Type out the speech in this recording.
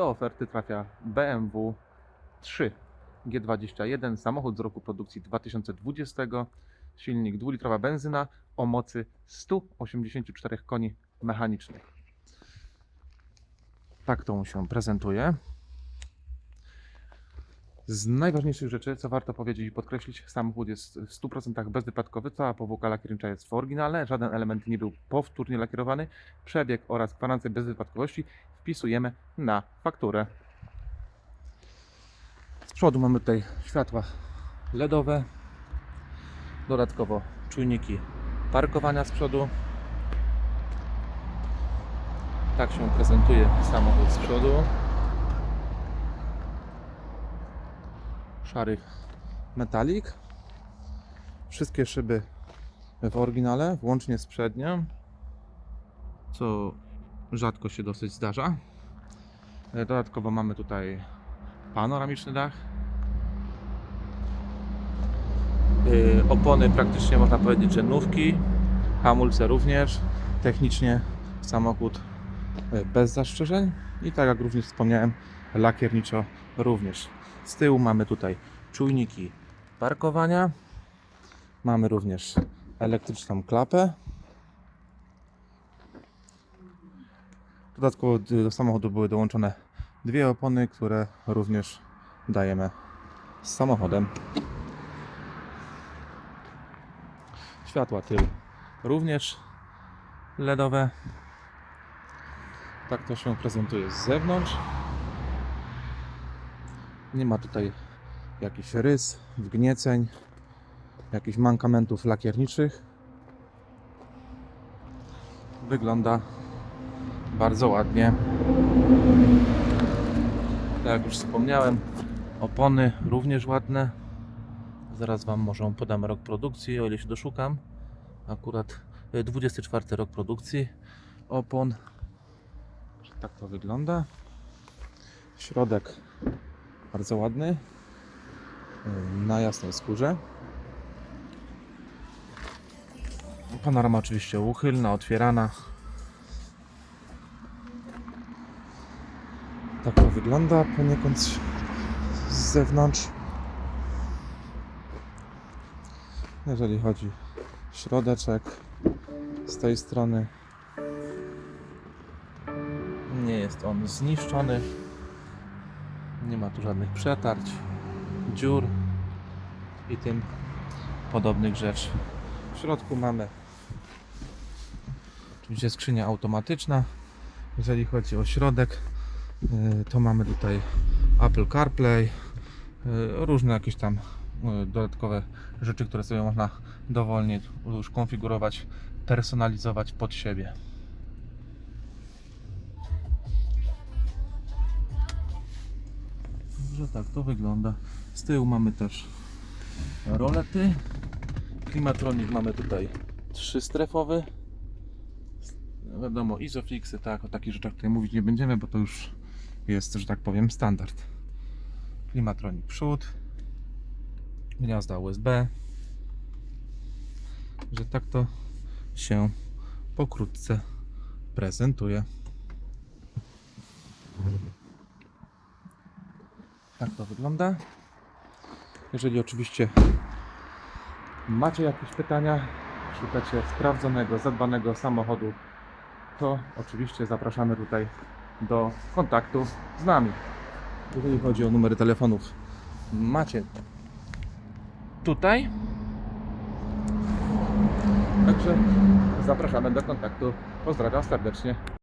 Do oferty trafia BMW 3 G21, samochód z roku produkcji 2020, silnik 2-litrowa benzyna o mocy 184 koni mechanicznych. Tak to mu się prezentuje. Z najważniejszych rzeczy, co warto powiedzieć i podkreślić, samochód jest w 100% bezwypadkowy, cała powłoka lakiernicza jest w oryginale, żaden element nie był powtórnie lakierowany, przebieg oraz gwarancję bezwypadkowości wpisujemy na fakturę. Z przodu mamy tutaj światła LEDowe, dodatkowo czujniki parkowania z przodu. Tak się prezentuje samochód z przodu. Szary metalik. Wszystkie szyby w oryginale, włącznie z przednią, co rzadko się dosyć zdarza. Dodatkowo mamy tutaj panoramiczny dach. Yy, Opony praktycznie można powiedzieć, że nówki, hamulce również. Technicznie samochód yy, bez zastrzeżeń i tak jak również wspomniałem, lakierniczo również. Z tyłu mamy tutaj czujniki parkowania. Mamy również elektryczną klapę. Dodatkowo do samochodu były dołączone dwie opony, które również dajemy z samochodem. Światła tył również LEDowe. Tak to się prezentuje z zewnątrz. Nie ma tutaj jakichś rys, wgnieceń, jakichś mankamentów lakierniczych. Wygląda bardzo ładnie. Tak jak już wspomniałem, opony również ładne. Zaraz Wam może podam rok produkcji, o ile się doszukam. Akurat y, 24 rok produkcji opon. Tak to wygląda. Środek bardzo ładny. y, Na jasnej skórze. Panorama oczywiście uchylna, otwierana. Tak to wygląda poniekąd z zewnątrz. Jeżeli chodzi środeczek z tej strony, nie jest on zniszczony. Nie ma tu żadnych przetarć, dziur i tym podobnych rzeczy. W środku mamy oczywiście skrzynia automatyczna. Jeżeli chodzi o środek, y, to mamy tutaj Apple CarPlay, y, różne jakieś tam y, dodatkowe rzeczy, które sobie można dowolnie już konfigurować, personalizować pod siebie. Że tak to wygląda. Z tyłu mamy też rolety. Klimatronik mamy tutaj trzystrefowy. Wiadomo, Isofixy, tak, o takich rzeczach tutaj mówić nie będziemy, bo to już jest, że tak powiem, standard. Klimatronik przód, gniazda USB. Że tak to się pokrótce prezentuje. Tak to wygląda. Jeżeli oczywiście macie jakieś pytania, szukacie sprawdzonego, zadbanego samochodu, to oczywiście zapraszamy tutaj do kontaktu z nami. Jeżeli chodzi o numery telefonów, macie tutaj. Także zapraszamy do kontaktu. Pozdrawiam serdecznie.